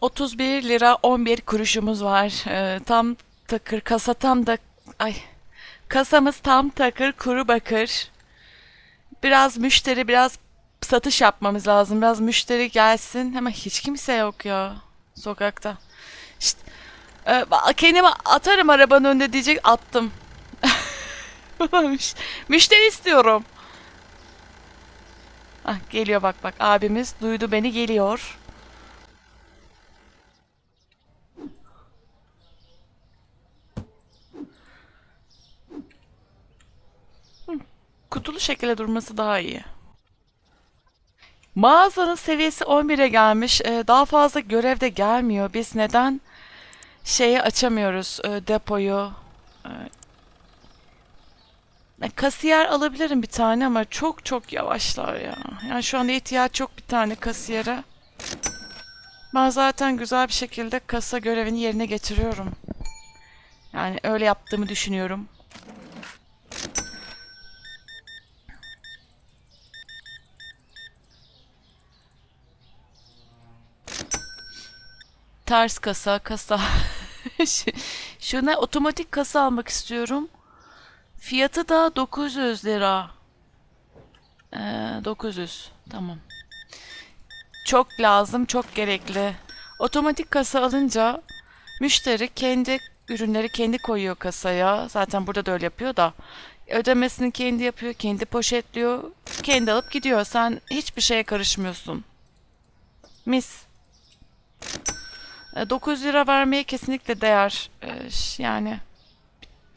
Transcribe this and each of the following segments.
31 lira 11 kuruşumuz var. Ee, tam takır kasa tam da ay kasamız tam takır kuru bakır. Biraz müşteri biraz satış yapmamız lazım. Biraz müşteri gelsin. Ama hiç kimse yok ya sokakta. İşte, e, ba- kendimi atarım arabanın önünde diyecek attım. Müş- Müşteri istiyorum. Ah, geliyor bak bak abimiz duydu beni geliyor. Kutulu şekilde durması daha iyi. Mağazanın seviyesi 11'e gelmiş. Ee, daha fazla görev de gelmiyor. Biz neden şeyi açamıyoruz e, depoyu? E, kasiyer alabilirim bir tane ama çok çok yavaşlar ya. Yani şu anda ihtiyaç yok bir tane kasiyere. Ben zaten güzel bir şekilde kasa görevini yerine getiriyorum. Yani öyle yaptığımı düşünüyorum. Ters kasa, kasa. Şu- Şuna otomatik kasa almak istiyorum. Fiyatı da 900 lira. Ee, 900. Tamam. Çok lazım, çok gerekli. Otomatik kasa alınca müşteri kendi ürünleri kendi koyuyor kasaya. Zaten burada da öyle yapıyor da. Ödemesini kendi yapıyor, kendi poşetliyor, kendi alıp gidiyor. Sen hiçbir şeye karışmıyorsun. Mis. E, 900 lira vermeye kesinlikle değer. E, Yani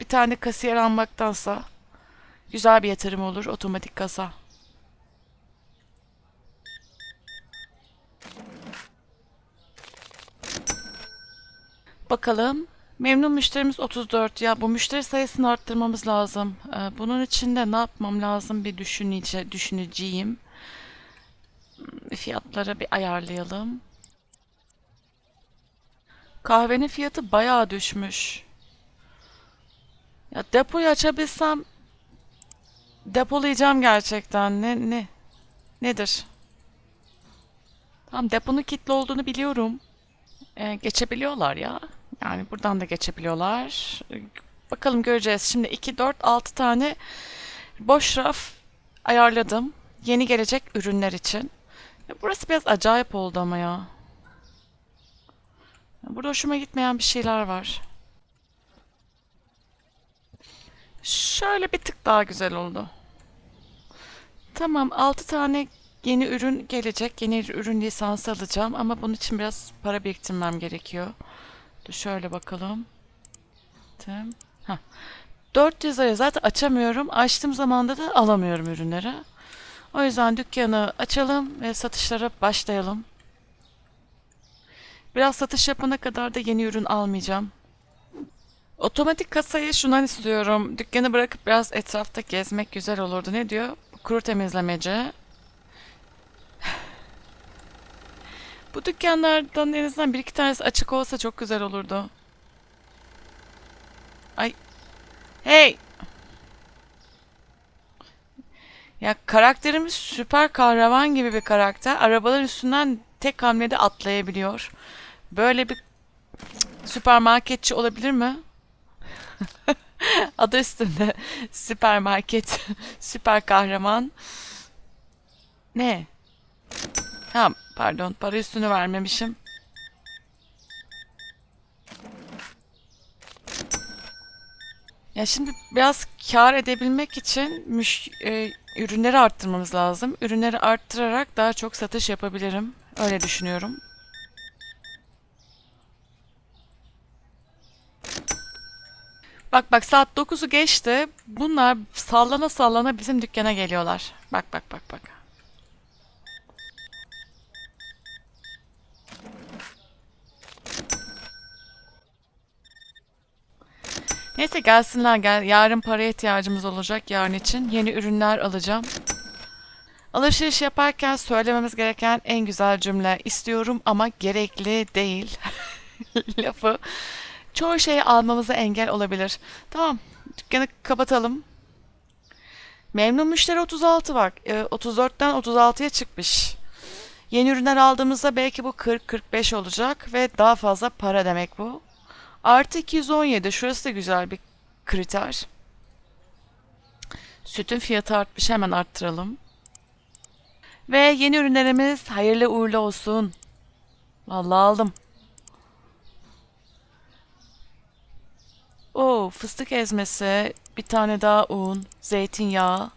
bir tane kasiyer almaktansa güzel bir yatırım olur otomatik kasa. Bakalım. Memnun müşterimiz 34. Ya bu müşteri sayısını arttırmamız lazım. E, Bunun için de ne yapmam lazım bir düşünece düşüneceğim. Fiyatları bir ayarlayalım. Kahvenin fiyatı bayağı düşmüş. Ya depoyu açabilsem depolayacağım gerçekten. Ne ne nedir? Tamam deponun kilitli olduğunu biliyorum. Ee, geçebiliyorlar ya. Yani buradan da geçebiliyorlar. Bakalım göreceğiz. Şimdi 2 4 6 tane boş raf ayarladım. Yeni gelecek ürünler için. Burası biraz acayip oldu ama ya. Burada hoşuma gitmeyen bir şeyler var. Şöyle bir tık daha güzel oldu. Tamam 6 tane yeni ürün gelecek. Yeni ürün lisansı alacağım ama bunun için biraz para biriktirmem gerekiyor. Dur şöyle bakalım. Tamam. Hah. 400 liraya zaten açamıyorum. Açtığım zaman da da alamıyorum ürünleri. O yüzden dükkanı açalım ve satışlara başlayalım. Biraz satış yapana kadar da yeni ürün almayacağım. Otomatik kasayı şundan istiyorum. Dükkanı bırakıp biraz etrafta gezmek güzel olurdu. Ne diyor? Kuru temizlemeci. Bu dükkanlardan en azından bir iki tanesi açık olsa çok güzel olurdu. Ay. Hey! Ya karakterimiz süper kahraman gibi bir karakter. Arabaların üstünden tek hamlede atlayabiliyor. Böyle bir süpermarketçi olabilir mi? Adı üstünde süpermarket, süper kahraman. Ne? Ha, pardon, para üstünü vermemişim. Ya şimdi biraz kâr edebilmek için müş, e, ürünleri arttırmamız lazım. Ürünleri arttırarak daha çok satış yapabilirim. Öyle düşünüyorum. Bak bak saat 9'u geçti. Bunlar sallana sallana bizim dükkana geliyorlar. Bak bak bak bak. Neyse gelsinler gel. Yarın paraya ihtiyacımız olacak yarın için. Yeni ürünler alacağım. Alışveriş yaparken söylememiz gereken en güzel cümle istiyorum ama gerekli değil lafı çoğu şeyi almamıza engel olabilir. Tamam, dükkanı kapatalım. Memnun müşteri 36 bak. E, 34'ten 36'ya çıkmış. Yeni ürünler aldığımızda belki bu 40-45 olacak ve daha fazla para demek bu. Artı 217. Şurası da güzel bir kriter. Sütün fiyatı artmış. Hemen arttıralım. Ve yeni ürünlerimiz hayırlı uğurlu olsun. Vallahi aldım. Oo, fıstık ezmesi, bir tane daha un, zeytinyağı,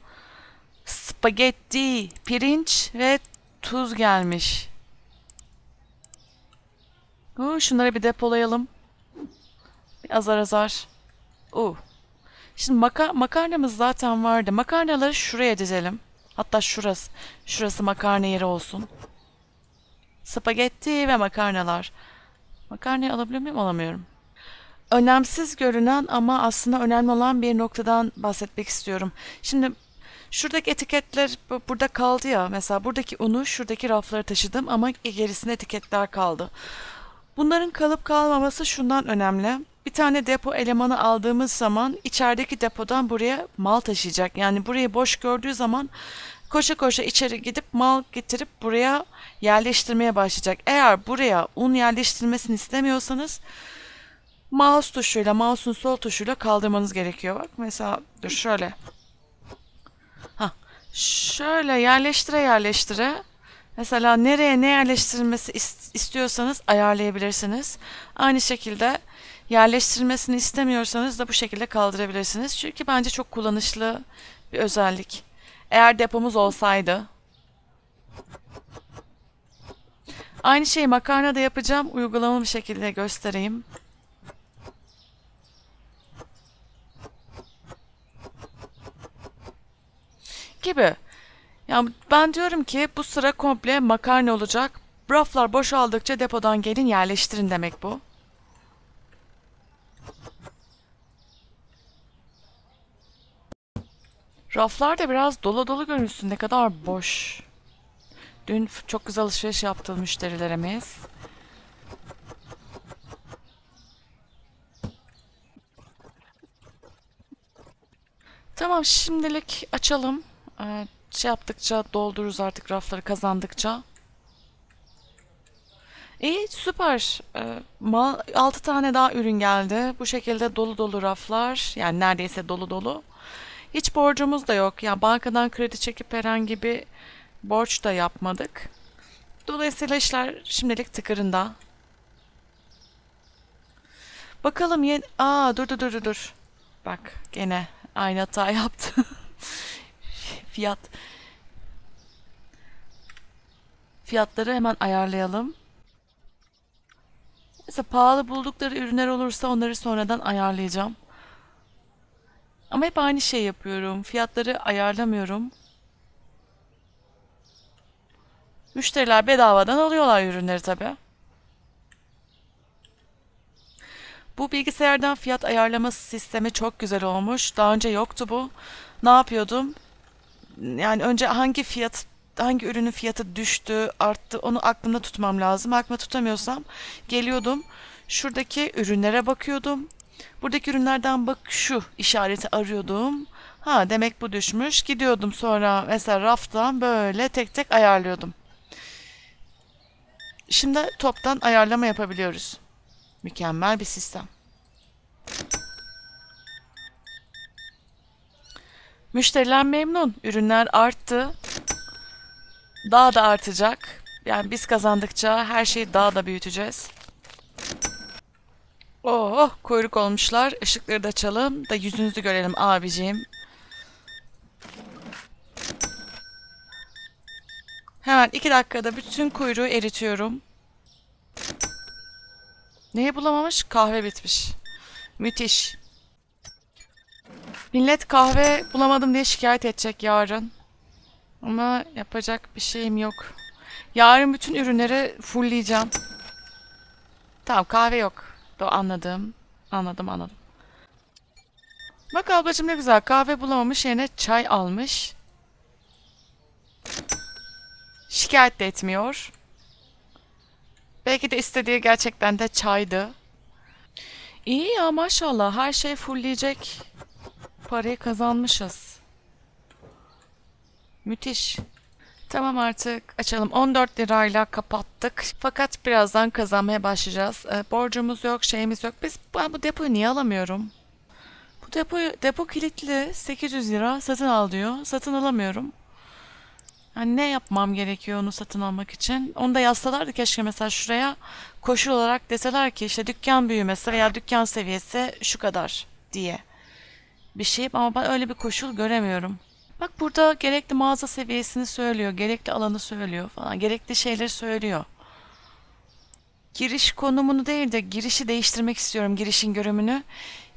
spagetti, pirinç ve tuz gelmiş. Oo, şunları bir depolayalım. Bir azar azar. Oo. Şimdi maka makarnamız zaten vardı. Makarnaları şuraya dizelim. Hatta şurası. Şurası makarna yeri olsun. Spagetti ve makarnalar. Makarnayı alabiliyor muyum? Alamıyorum. Önemsiz görünen ama aslında önemli olan bir noktadan bahsetmek istiyorum. Şimdi şuradaki etiketler bu- burada kaldı ya. Mesela buradaki unu şuradaki raflara taşıdım ama gerisinde etiketler kaldı. Bunların kalıp kalmaması şundan önemli. Bir tane depo elemanı aldığımız zaman içerideki depodan buraya mal taşıyacak. Yani burayı boş gördüğü zaman koşa koşa içeri gidip mal getirip buraya yerleştirmeye başlayacak. Eğer buraya un yerleştirilmesini istemiyorsanız mouse tuşuyla, mouse'un sol tuşuyla kaldırmanız gerekiyor. Bak mesela dur şöyle. Ha, şöyle yerleştire yerleştire Mesela nereye ne yerleştirilmesi is- istiyorsanız ayarlayabilirsiniz. Aynı şekilde yerleştirilmesini istemiyorsanız da bu şekilde kaldırabilirsiniz. Çünkü bence çok kullanışlı bir özellik. Eğer depomuz olsaydı. Aynı şeyi makarna da yapacağım. Uygulamalı bir şekilde göstereyim. Gibi. Yani ben diyorum ki bu sıra komple makarna olacak. Raflar boşaldıkça depodan gelin yerleştirin demek bu. Raflar da biraz dolu dolu görünsün. Ne kadar boş. Dün çok güzel alışveriş yaptı müşterilerimiz. Tamam şimdilik açalım. Ee, şey yaptıkça doldururuz artık rafları kazandıkça. İyi süper. Ee, mal, 6 tane daha ürün geldi. Bu şekilde dolu dolu raflar. Yani neredeyse dolu dolu. Hiç borcumuz da yok. Yani bankadan kredi çekip herhangi bir borç da yapmadık. Dolayısıyla işler şimdilik tıkırında. Bakalım yeni... Aa dur dur dur, dur. Bak gene aynı hata yaptı. Fiyat. Fiyatları hemen ayarlayalım. Mesela pahalı buldukları ürünler olursa onları sonradan ayarlayacağım. Ama hep aynı şey yapıyorum. Fiyatları ayarlamıyorum. Müşteriler bedavadan alıyorlar ürünleri tabii. Bu bilgisayardan fiyat ayarlama sistemi çok güzel olmuş. Daha önce yoktu bu. Ne yapıyordum? Yani önce hangi fiyat, hangi ürünün fiyatı düştü, arttı onu aklımda tutmam lazım. Aklımda tutamıyorsam geliyordum. Şuradaki ürünlere bakıyordum. Buradaki ürünlerden bak şu işareti arıyordum. Ha demek bu düşmüş. Gidiyordum sonra mesela raftan böyle tek tek ayarlıyordum. Şimdi toptan ayarlama yapabiliyoruz. Mükemmel bir sistem. Müşteriler memnun. Ürünler arttı. Daha da artacak. Yani biz kazandıkça her şeyi daha da büyüteceğiz. Oh, kuyruk olmuşlar. Işıkları da açalım da yüzünüzü görelim abiciğim. Hemen iki dakikada bütün kuyruğu eritiyorum. Neyi bulamamış? Kahve bitmiş. Müthiş. Millet kahve bulamadım diye şikayet edecek yarın. Ama yapacak bir şeyim yok. Yarın bütün ürünleri fullleyeceğim. Tamam kahve yok. Do anladım. Anladım anladım. Bak ablacığım ne güzel kahve bulamamış yerine çay almış. Şikayet de etmiyor. Belki de istediği gerçekten de çaydı. İyi ya maşallah her şey fullleyecek. Parayı kazanmışız. Müthiş. Tamam artık açalım. 14 lirayla kapattık. Fakat birazdan kazanmaya başlayacağız. Ee, borcumuz yok, şeyimiz yok. Biz ben bu depoyu niye alamıyorum? Bu depo, depo kilitli. 800 lira satın al diyor. Satın alamıyorum. Yani ne yapmam gerekiyor onu satın almak için? Onu da yazsalardı keşke mesela şuraya koşul olarak deseler ki işte dükkan büyümesi veya dükkan seviyesi şu kadar diye bir şey ama ben öyle bir koşul göremiyorum. Bak burada gerekli mağaza seviyesini söylüyor, gerekli alanı söylüyor falan, gerekli şeyleri söylüyor. Giriş konumunu değil de girişi değiştirmek istiyorum, girişin görümünü.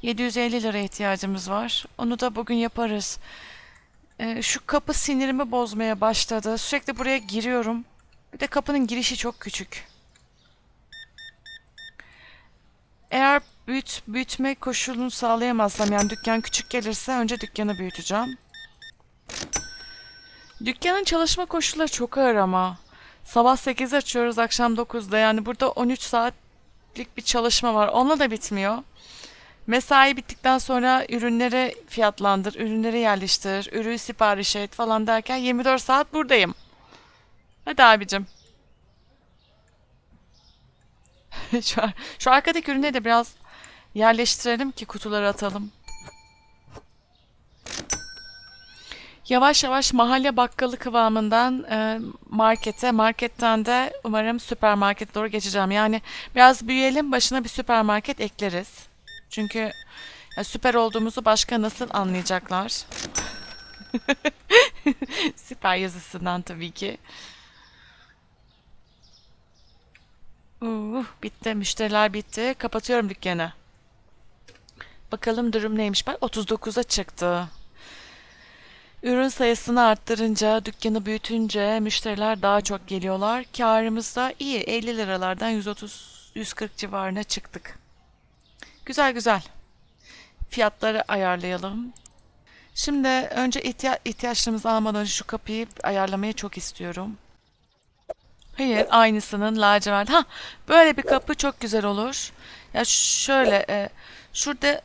750 lira ihtiyacımız var. Onu da bugün yaparız. Ee, şu kapı sinirimi bozmaya başladı. Sürekli buraya giriyorum. Bir de kapının girişi çok küçük. Eğer büyüt, büyütme koşulunu sağlayamazsam yani dükkan küçük gelirse önce dükkanı büyüteceğim. Dükkanın çalışma koşulları çok ağır ama. Sabah 8'de açıyoruz akşam 9'da yani burada 13 saatlik bir çalışma var. Onunla da bitmiyor. Mesai bittikten sonra ürünleri fiyatlandır, ürünleri yerleştir, ürünü sipariş et falan derken 24 saat buradayım. Hadi abicim. Şu, şu arkadaki ürünleri de biraz yerleştirelim ki kutuları atalım. Yavaş yavaş mahalle bakkalı kıvamından e, markete, marketten de umarım süpermarkete doğru geçeceğim. Yani biraz büyüyelim, başına bir süpermarket ekleriz. Çünkü ya süper olduğumuzu başka nasıl anlayacaklar? Süper yazısından tabii ki. Uh, bitti, müşteriler bitti. Kapatıyorum dükkanı. Bakalım durum neymiş? Bak 39'a çıktı. Ürün sayısını arttırınca, dükkanı büyütünce müşteriler daha çok geliyorlar. Kârımız da iyi. 50 liralardan 130-140 civarına çıktık. Güzel güzel. Fiyatları ayarlayalım. Şimdi önce ihtiya ihtiyaçlarımızı almadan şu kapıyı ayarlamayı çok istiyorum. Hayır, aynısının lacivert. Ha, böyle bir kapı çok güzel olur. Ya şöyle, e, şurada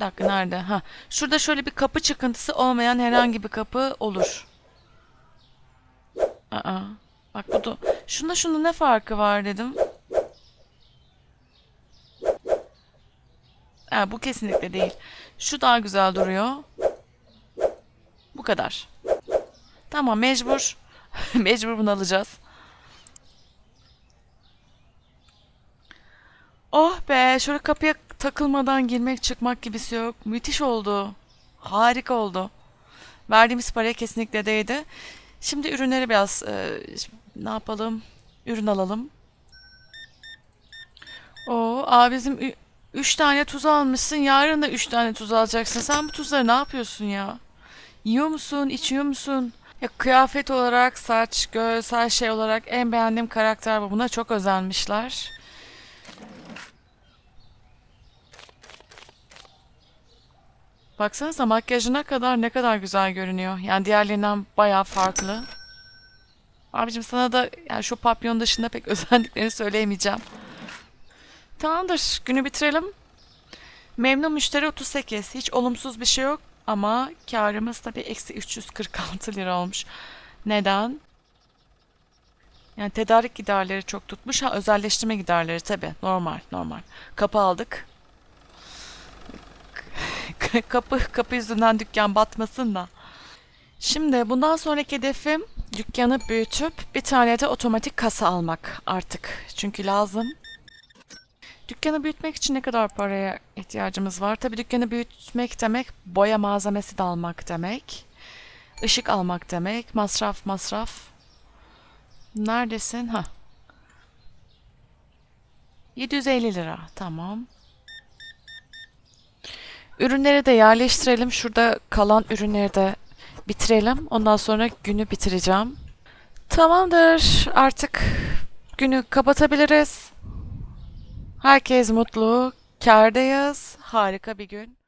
dakika nerede? Ha, şurada şöyle bir kapı çıkıntısı olmayan herhangi bir kapı olur. Aa, bak bu da. Şunda şunda ne farkı var dedim. Ha, bu kesinlikle değil. Şu daha güzel duruyor. Bu kadar. Tamam mecbur. Mecbur bunu alacağız. Oh be, şöyle kapıya takılmadan girmek çıkmak gibisi yok. Müthiş oldu. Harika oldu. Verdiğimiz paraya kesinlikle değdi. Şimdi ürünleri biraz e, ne yapalım? Ürün alalım. Oo, aa bizim ü- üç tane tuz almışsın. Yarın da üç tane tuz alacaksın. Sen bu tuzları ne yapıyorsun ya? Yiyor musun? içiyor musun? Ya kıyafet olarak, saç, göz, her şey olarak en beğendiğim karakter bu. Buna çok özenmişler. Baksanıza makyajına kadar ne kadar güzel görünüyor. Yani diğerlerinden bayağı farklı. Abicim sana da yani şu papyon dışında pek özendiklerini söyleyemeyeceğim. Tamamdır. Günü bitirelim. Memnun müşteri 38. Hiç olumsuz bir şey yok. Ama karımız tabii eksi 346 lira olmuş. Neden? Yani tedarik giderleri çok tutmuş. Ha özelleştirme giderleri tabii. Normal, normal. Kapı aldık. Kapı, kapı yüzünden dükkan batmasın da. Şimdi bundan sonraki hedefim dükkanı büyütüp bir tane de otomatik kasa almak artık. Çünkü lazım. Dükkanı büyütmek için ne kadar paraya ihtiyacımız var? Tabii dükkanı büyütmek demek boya malzemesi de almak demek. Işık almak demek. Masraf masraf. Neredesin? Ha. 750 lira. Tamam. Ürünleri de yerleştirelim. Şurada kalan ürünleri de bitirelim. Ondan sonra günü bitireceğim. Tamamdır. Artık günü kapatabiliriz. Herkes mutlu. Kârdayız. Harika bir gün.